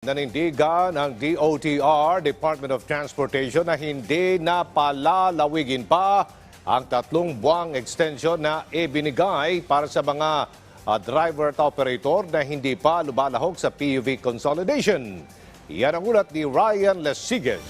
Nanindigan ng DOTR, Department of Transportation, na hindi na palalawigin pa ang tatlong buwang extension na ibinigay para sa mga ah, driver at operator na hindi pa lumalahok sa PUV consolidation. Yan ang ulat ni Ryan Lesiges.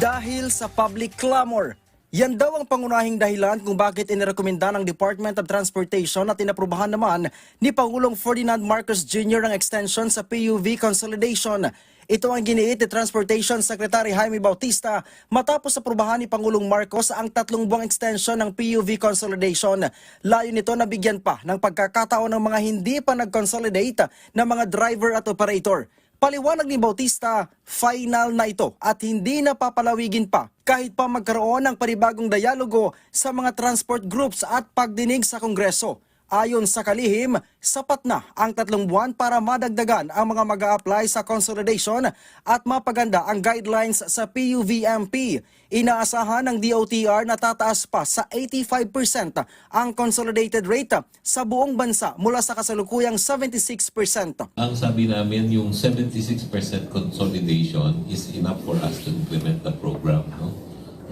Dahil sa public clamor. Yan daw ang pangunahing dahilan kung bakit inirekomenda ng Department of Transportation at inaprubahan naman ni Pangulong Ferdinand Marcos Jr. ang extension sa PUV consolidation. Ito ang giniit ni Transportation Secretary Jaime Bautista matapos aprubahan ni Pangulong Marcos ang tatlong buwang extension ng PUV consolidation. Layo nito na bigyan pa ng pagkakataon ng mga hindi pa nag-consolidate na mga driver at operator. Paliwanag ni Bautista, final na ito at hindi na papalawigin pa kahit pa magkaroon ng panibagong dialogo sa mga transport groups at pagdinig sa Kongreso. Ayon sa kalihim, sapat na ang tatlong buwan para madagdagan ang mga mag apply sa consolidation at mapaganda ang guidelines sa PUVMP. Inaasahan ng DOTR na tataas pa sa 85% ang consolidated rate sa buong bansa mula sa kasalukuyang 76%. Ang sabi namin, yung 76% consolidation is enough for us to implement the program. No?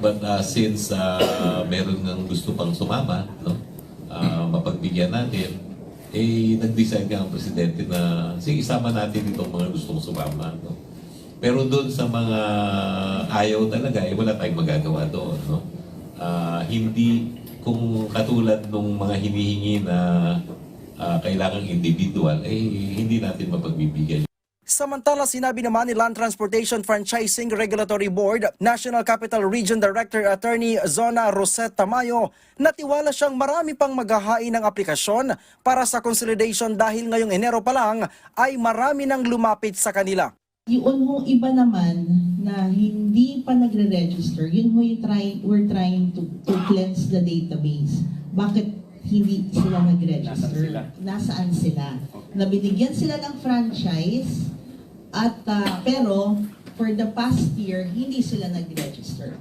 But uh, since uh, meron ng gusto pang sumama, no? Uh, mapagbigyan natin, eh, nag-decide nga ang presidente na, sige, isama natin itong mga gustong sumama. No? Pero doon sa mga ayaw talaga, eh, wala tayong magagawa doon. No? Ah, hindi, kung katulad nung mga hinihingi na ah, kailangang individual, eh, hindi natin mapagbibigyan. Samantala, sinabi naman ni Land Transportation Franchising Regulatory Board, National Capital Region Director Attorney Zona Rosette Tamayo, na tiwala siyang marami pang maghahain ng aplikasyon para sa consolidation dahil ngayong Enero pa lang ay marami nang lumapit sa kanila. Yun ho iba naman na hindi pa nagre-register, yun ho yung try, we're trying to, to cleanse the database. Bakit hindi sila nag-register? Nasaan sila? Na binigyan sila ng franchise at ah, pero for the past year, hindi sila nag-register.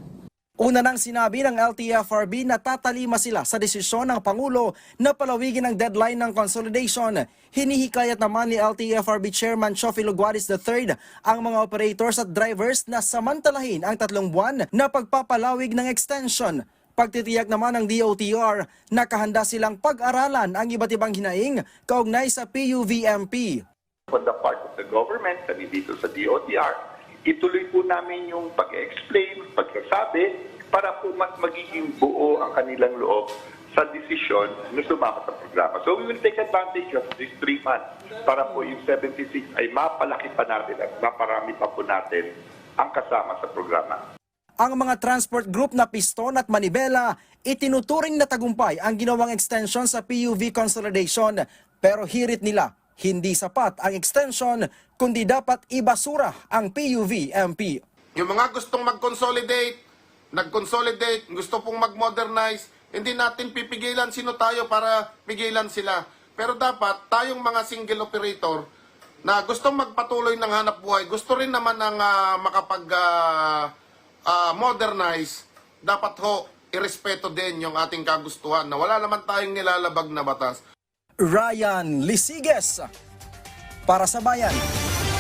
Una nang sinabi ng LTFRB na tatalima sila sa desisyon ng Pangulo na palawigin ang deadline ng consolidation. Hinihikayat naman ni LTFRB Chairman Chofi Luguaris III ang mga operators at drivers na samantalahin ang tatlong buwan na pagpapalawig ng extension. Pagtitiyak naman ng DOTR, nakahanda silang pag-aralan ang iba't ibang hinaing kaugnay sa PUVMP. on the part of the government, kami dito sa DOTR, ituloy po namin yung pag-explain, pagsasabi, para po mas magiging buo ang kanilang loob sa desisyon na sumama sa programa. So we will take advantage of these three months para po yung 76 ay mapalaki pa natin at maparami pa po natin ang kasama sa programa. Ang mga transport group na Piston at Manibela, itinuturing na tagumpay ang ginawang extension sa PUV consolidation. Pero hirit nila, hindi sapat ang extension, kundi dapat ibasura ang PUV MP. Yung mga gustong mag-consolidate, nag-consolidate, gusto pong mag-modernize, hindi natin pipigilan sino tayo para pigilan sila. Pero dapat tayong mga single operator na gustong magpatuloy ng hanap buhay, gusto rin naman ng ah, makapag ah, ah, modernize, dapat ho irespeto din yung ating kagustuhan na wala naman tayong nilalabag na batas. Ryan Lisiges para sa bayan.